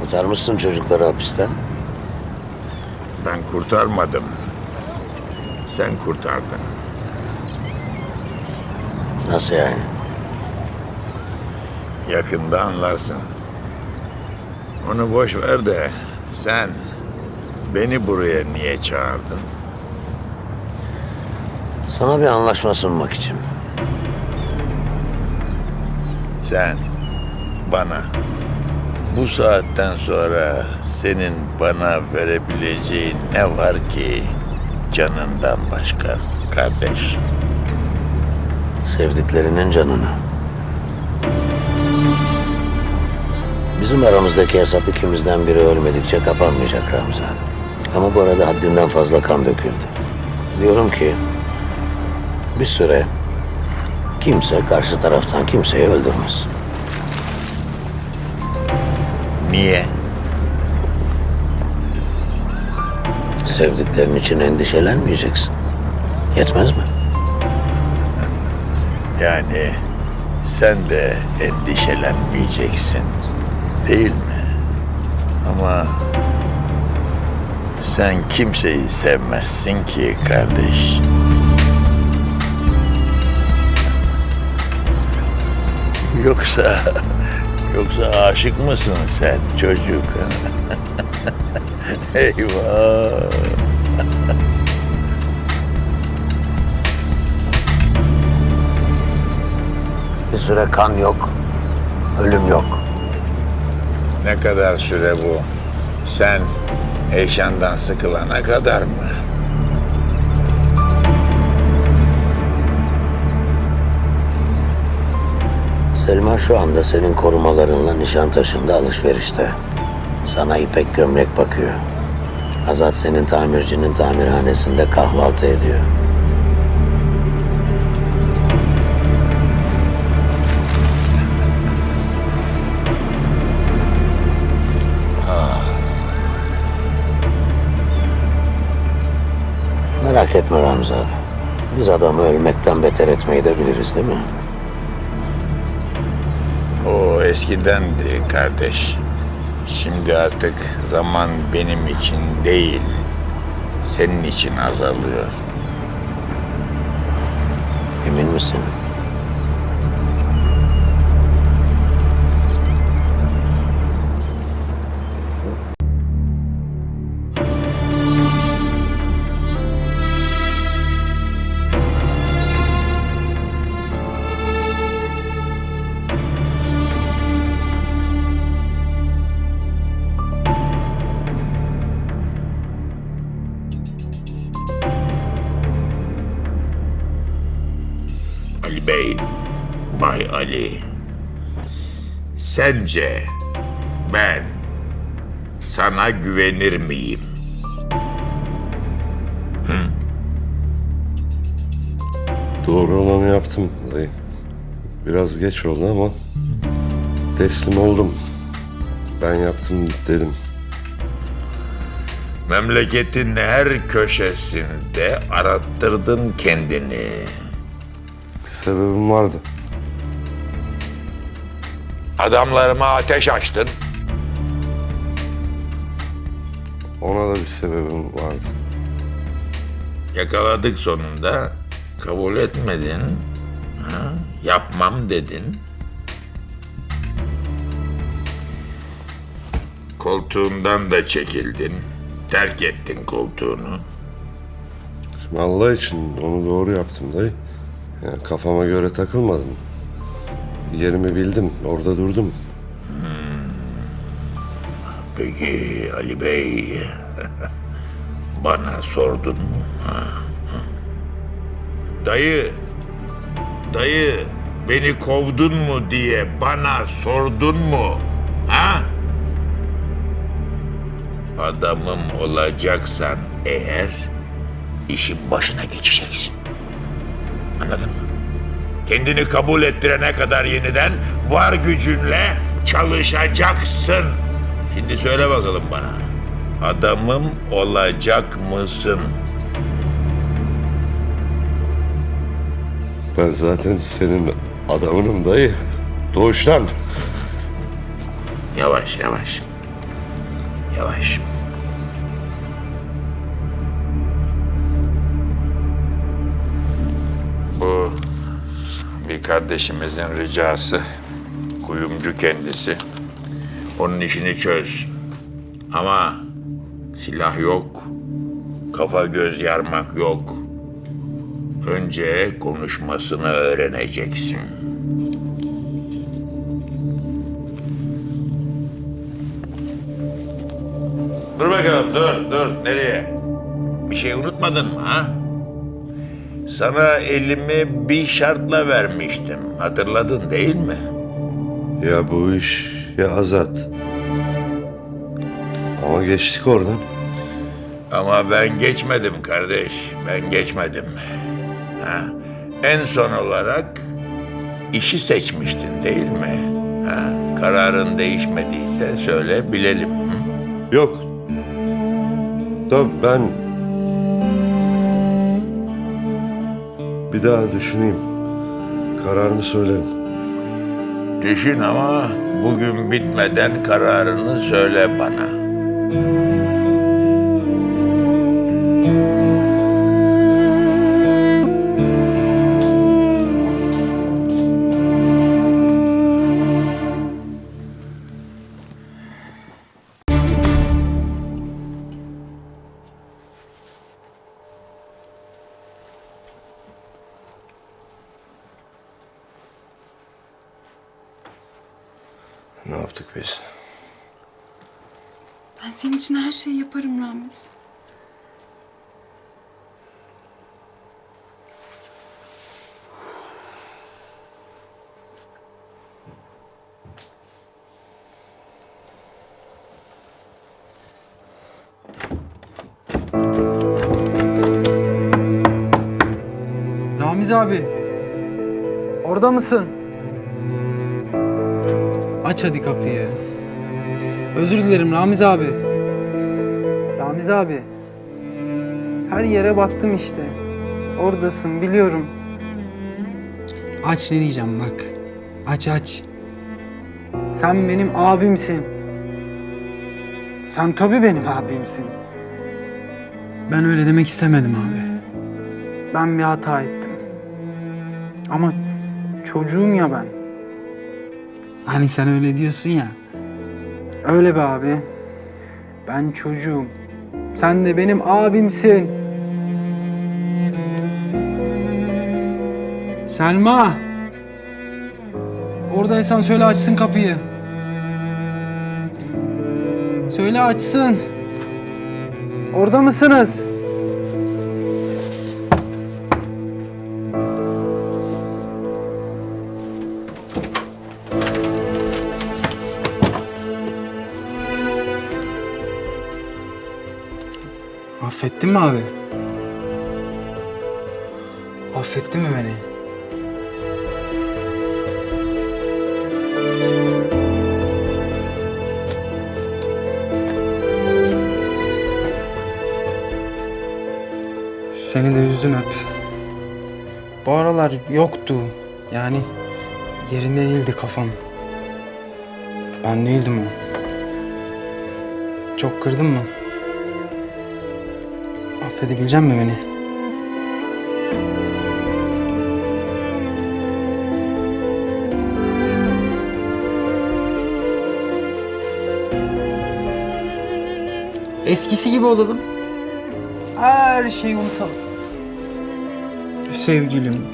Kurtarmışsın çocukları hapisten. Ben kurtarmadım. Sen kurtardın. Nasıl yani? Yakında anlarsın. Onu boş ver de sen beni buraya niye çağırdın? Sana bir anlaşma sunmak için. Sen bana bu saatten sonra senin bana verebileceğin ne var ki canından başka kardeş? Sevdiklerinin canını. Bizim aramızdaki hesap ikimizden biri ölmedikçe kapanmayacak Ramza. Ama bu arada haddinden fazla kan döküldü. Diyorum ki bir süre kimse karşı taraftan kimseyi öldürmez. Niye? Sevdiklerin için endişelenmeyeceksin. Yetmez mi? Yani sen de endişelenmeyeceksin. Değil mi? Ama sen kimseyi sevmezsin ki kardeş. Yoksa yoksa aşık mısın sen çocuk? Eyvah. Bir süre kan yok, ölüm yok. Ne kadar süre bu? Sen Eyşan'dan sıkılana kadar mı? Selma şu anda senin korumalarınla Nişantaşı'nda alışverişte. Sana ipek gömlek bakıyor. Azat senin tamircinin tamirhanesinde kahvaltı ediyor. Merak etme Ramza. Biz adamı ölmekten beter etmeyi de biliriz değil mi? Eskidendi kardeş. Şimdi artık zaman benim için değil, senin için azalıyor. Emin misin? Sence ben sana güvenir miyim? Doğru olanı yaptım dayı. Biraz geç oldu ama teslim oldum. Ben yaptım dedim. Memleketin her köşesinde arattırdın kendini. Bir sebebim vardı. Adamlarıma ateş açtın. Ona da bir sebebim vardı. Yakaladık sonunda. Kabul etmedin. Ha? Yapmam dedin. Koltuğundan da çekildin. Terk ettin koltuğunu. Şimdi Allah için onu doğru yaptım dayı. Yani kafama göre takılmadım. Yerimi bildim, orada durdum. Peki Ali Bey, bana sordun mu? Dayı, dayı beni kovdun mu diye bana sordun mu? Ha? Adamım olacaksan eğer işin başına geçeceksin. Anladın mı? Kendini kabul ettirene kadar yeniden var gücünle çalışacaksın. Şimdi söyle bakalım bana. Adamım olacak mısın? Ben zaten senin adamınım dayı. Doğuştan. Yavaş yavaş. Yavaş. Kardeşimizin ricası. Kuyumcu kendisi. Onun işini çöz. Ama silah yok. Kafa göz yarmak yok. Önce konuşmasını öğreneceksin. Dur bakalım, dur, dur. Nereye? Bir şey unutmadın mı ha? Sana elimi bir şartla vermiştim. Hatırladın değil mi? Ya bu iş ya Azat. Ama geçtik oradan. Ama ben geçmedim kardeş. Ben geçmedim. Ha? En son olarak işi seçmiştin değil mi? Ha? Kararın değişmediyse söyle bilelim. Hı? Yok. Da ben... Bir daha düşüneyim. Kararımı söylerim. Düşün ama bugün bitmeden kararını söyle bana. Ramiz abi. Orada mısın? Aç hadi kapıyı. Özür dilerim Ramiz abi. Ramiz abi. Her yere baktım işte. Oradasın biliyorum. Aç ne diyeceğim bak. Aç aç. Sen benim abimsin. Sen tabii benim abimsin. Ben öyle demek istemedim abi. Ben bir hata ettim. Ama çocuğum ya ben. Hani sen öyle diyorsun ya. Öyle be abi. Ben çocuğum. Sen de benim abimsin. Selma. Oradaysan söyle açsın kapıyı. Söyle açsın. Orada mısınız? Affettin mi abi? Affettin mi beni? Seni de üzdüm hep. Bu aralar yoktu. Yani yerinde değildi kafam. Ben değildim o. Çok kırdın mı? Affedebilecek mi beni? Eskisi gibi olalım. Her şeyi unutalım. Sevgilim.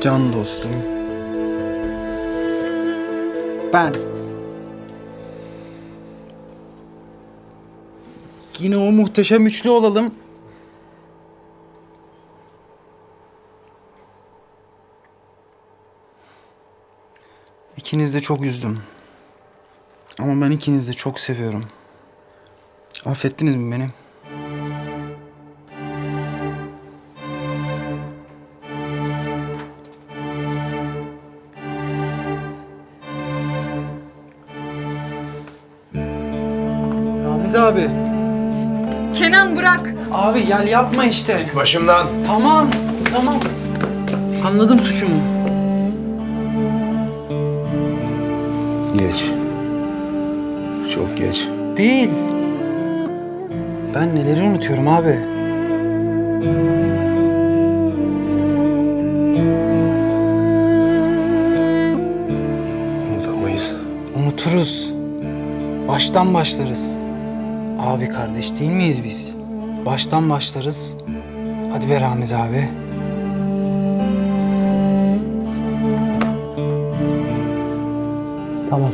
Can dostum. Ben. Yine o muhteşem üçlü olalım. İkiniz de çok üzdüm. Ama ben ikinizi de çok seviyorum. Affettiniz mi beni? Ramiz abi. Kenan bırak. Abi gel yapma işte. Başımdan. Tamam, tamam. Anladım suçumu. Geç. Çok geç. Değil. Ben neleri unutuyorum abi. Unutamayız. Unuturuz. Baştan başlarız. Abi kardeş değil miyiz biz? Baştan başlarız. Hadi be Ramiz abi. Tamam.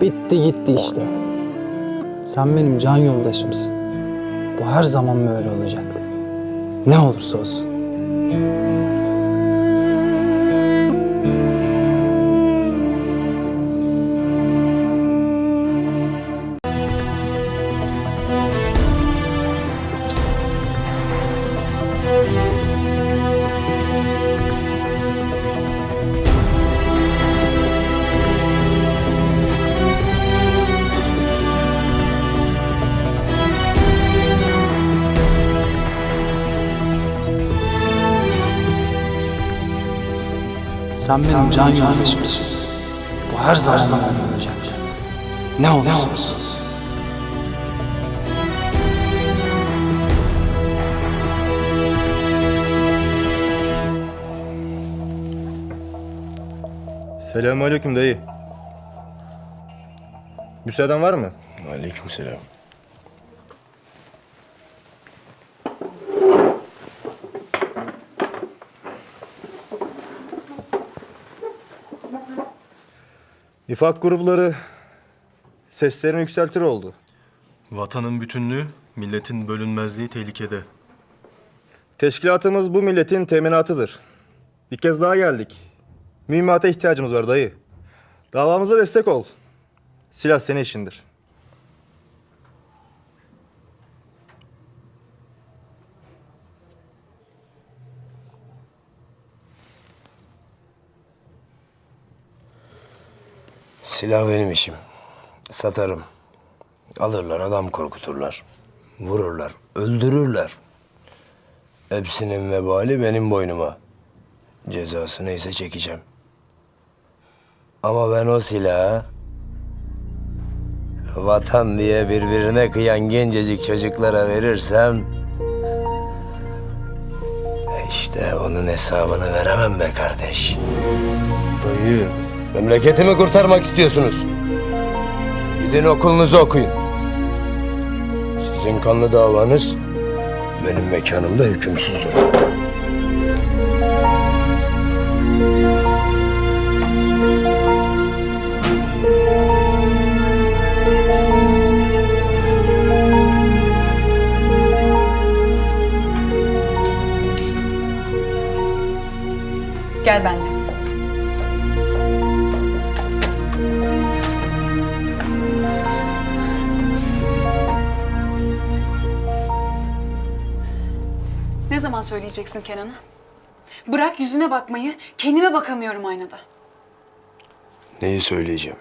Bitti gitti işte. Sen benim can yoldaşımsın. Bu her zaman böyle olacak. Ne olursa olsun. Sen benim can yoldaşımsın. Bu her zaman olacak. Ne olursa olsun. Selamünaleyküm dayı. Müsaaden var mı? Aleykümselam. Nifak grupları seslerini yükseltir oldu. Vatanın bütünlüğü, milletin bölünmezliği tehlikede. Teşkilatımız bu milletin teminatıdır. Bir kez daha geldik. Mühimmata ihtiyacımız var dayı. Davamıza destek ol. Silah senin işindir. Silah benim işim. Satarım. Alırlar, adam korkuturlar. Vururlar, öldürürler. Hepsinin vebali benim boynuma. Cezası neyse çekeceğim. Ama ben o silahı vatan diye birbirine kıyan gencecik çocuklara verirsem işte onun hesabını veremem be kardeş. Dayı. Memleketimi kurtarmak istiyorsunuz. Gidin okulunuzu okuyun. Sizin kanlı davanız benim mekanımda hükümsüzdür. Zaman söyleyeceksin Kenan'a? Bırak yüzüne bakmayı, kendime bakamıyorum aynada. Neyi söyleyeceğim?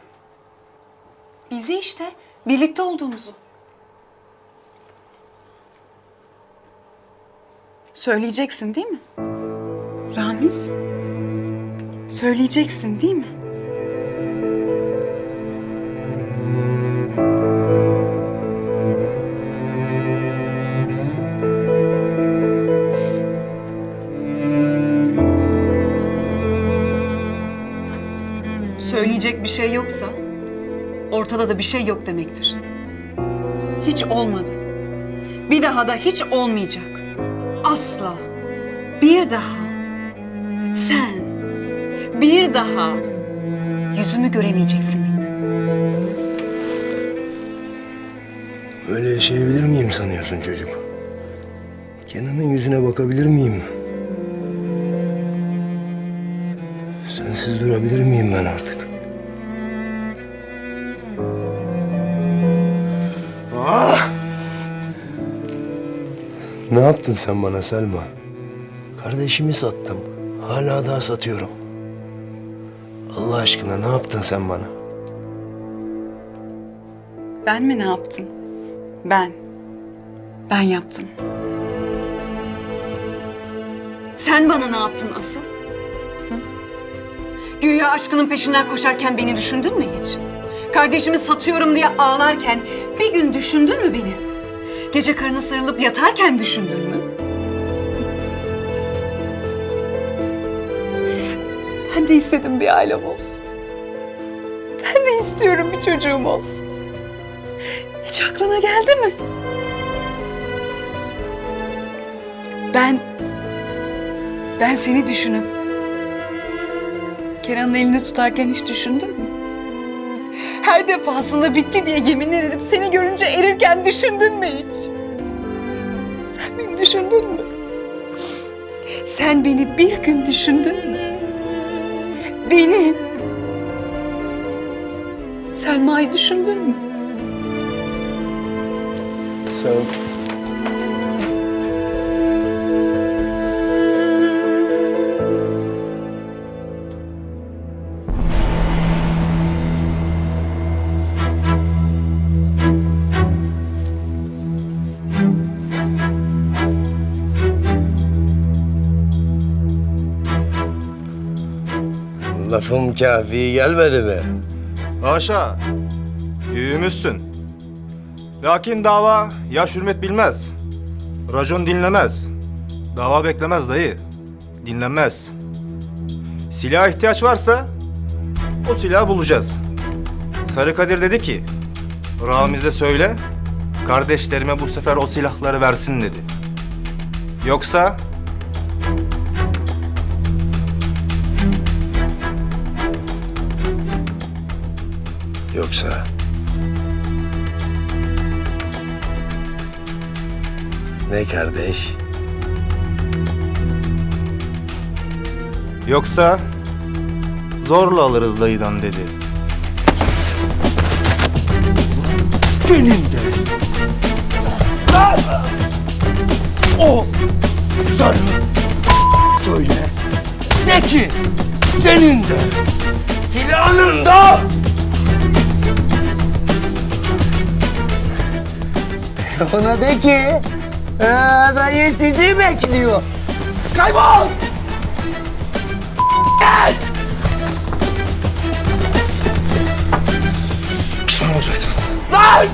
Bizi işte, birlikte olduğumuzu. Söyleyeceksin değil mi? Ramiz? Söyleyeceksin değil mi? Bir şey yoksa ortada da bir şey yok demektir. Hiç olmadı. Bir daha da hiç olmayacak. Asla. Bir daha. Sen. Bir daha. Yüzümü göremeyeceksin benim. Öyle yaşayabilir miyim sanıyorsun çocuk? Kenan'ın yüzüne bakabilir miyim? Sensiz durabilir miyim ben artık? Ne yaptın sen bana Selma? Kardeşimi sattım. Hala daha satıyorum. Allah aşkına ne yaptın sen bana? Ben mi ne yaptım? Ben. Ben yaptım. Sen bana ne yaptın asıl? Hı? Güya aşkının peşinden koşarken beni düşündün mü hiç? Kardeşimi satıyorum diye ağlarken bir gün düşündün mü beni? Gece karına sarılıp yatarken düşündün mü? Ben de istedim bir ailem olsun. Ben de istiyorum bir çocuğum olsun. Hiç aklına geldi mi? Ben... Ben seni düşünüp... Kenan'ın elini tutarken hiç düşündün mü? Her defasında bitti diye yeminler edip seni görünce erirken düşündün mü hiç? Sen beni düşündün mü? Sen beni bir gün düşündün mü? Beni. Selma'yı düşündün mü? Sen Lafım kafi gelmedi mi? Haşa. Büyüğümüzsün. Lakin dava yaş hürmet bilmez. Racon dinlemez. Dava beklemez dayı. Dinlenmez. Silaha ihtiyaç varsa o silahı bulacağız. Sarı Kadir dedi ki, Ramiz'e söyle, kardeşlerime bu sefer o silahları versin dedi. Yoksa Yoksa... Ne kardeş? Yoksa zorla alırız dayıdan dedi. Senin de. O sarı söyle. De ki senin de. Silahının da. Ona de ki "Aa, dayı sizi bekliyor. Kaybol! Gel! Pişman olacaksınız. Lan!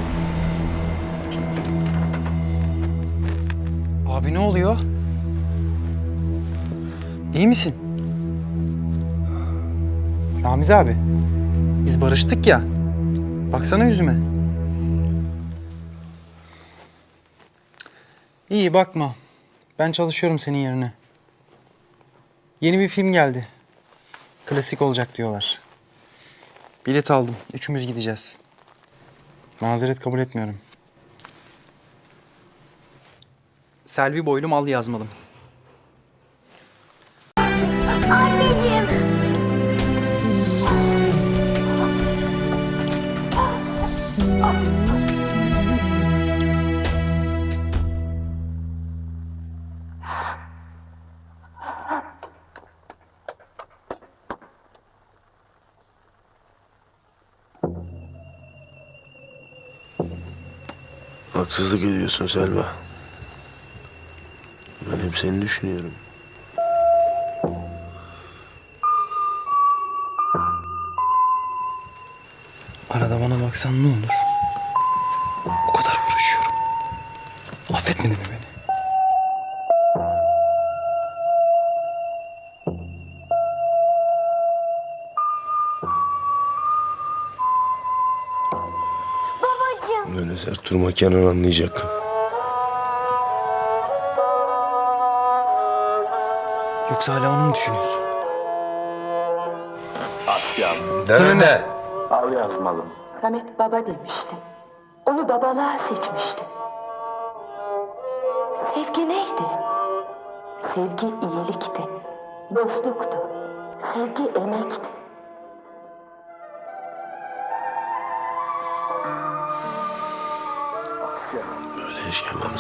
Abi ne oluyor? İyi misin? Ramiz abi, biz barıştık ya. Baksana yüzüme. İyi bakma. Ben çalışıyorum senin yerine. Yeni bir film geldi. Klasik olacak diyorlar. Bilet aldım. Üçümüz gideceğiz. Mazeret kabul etmiyorum. Selvi boylu mal yazmalım. Anneciğim. Haksızlık ediyorsun Selma. Ben hep seni düşünüyorum. Arada bana baksan ne olur? O kadar uğraşıyorum. Affetmedin mi beni? Babacığım. Böyle sert durma Kenan anlayacak. Yoksa hala onu mu düşünüyorsun? Dene ne? Samet baba demişti. Onu babalığa seçmişti. Sevgi neydi? Sevgi iyilikti. Dostluktu. Sevgi emekti.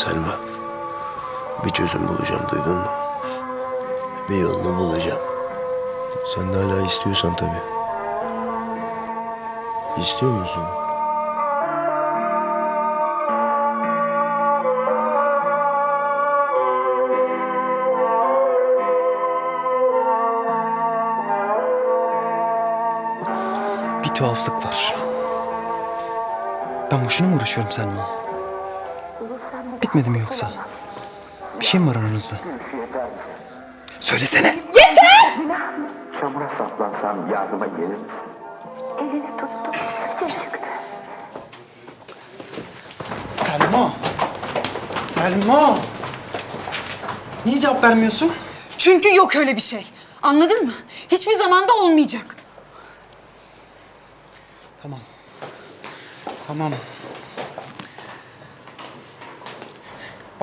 Selma. Bir çözüm bulacağım duydun mu? Bir yolunu bulacağım. Sen de hala istiyorsan tabii. İstiyor musun? Bir tuhaflık var. Ben boşuna mı uğraşıyorum Selma? Bitmedi mi yoksa? Bir şey mi var aranızda? Söylesene. Çamura saplansam yardıma gelir misin? Elini tuttum. Sıcacıktı. Selma. Selma. Niye cevap vermiyorsun? Çünkü yok öyle bir şey. Anladın mı? Hiçbir zamanda olmayacak. Tamam. Tamam.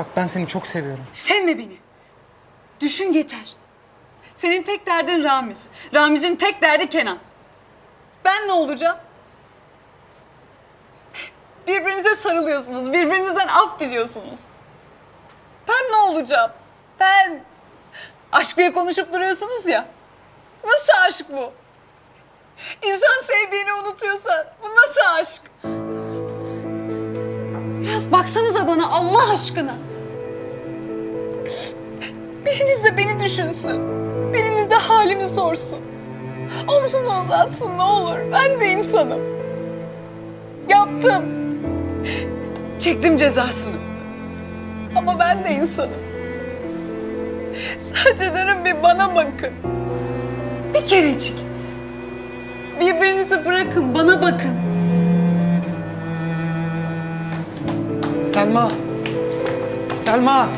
Bak ben seni çok seviyorum. Sevme beni. Düşün yeter. Senin tek derdin Ramiz. Ramiz'in tek derdi Kenan. Ben ne olacağım? Birbirinize sarılıyorsunuz, birbirinizden af diliyorsunuz. Ben ne olacağım? Ben... Aşk diye konuşup duruyorsunuz ya. Nasıl aşk bu? İnsan sevdiğini unutuyorsa bu nasıl aşk? Biraz baksanıza bana Allah aşkına. Biriniz de beni düşünsün. Biriniz de halimi sorsun. Omzunu uzatsın ne olur. Ben de insanım. Yaptım. Çektim cezasını. Ama ben de insanım. Sadece dönün bir bana bakın. Bir kerecik. Birbirinizi bırakın, bana bakın. Selma. Selma.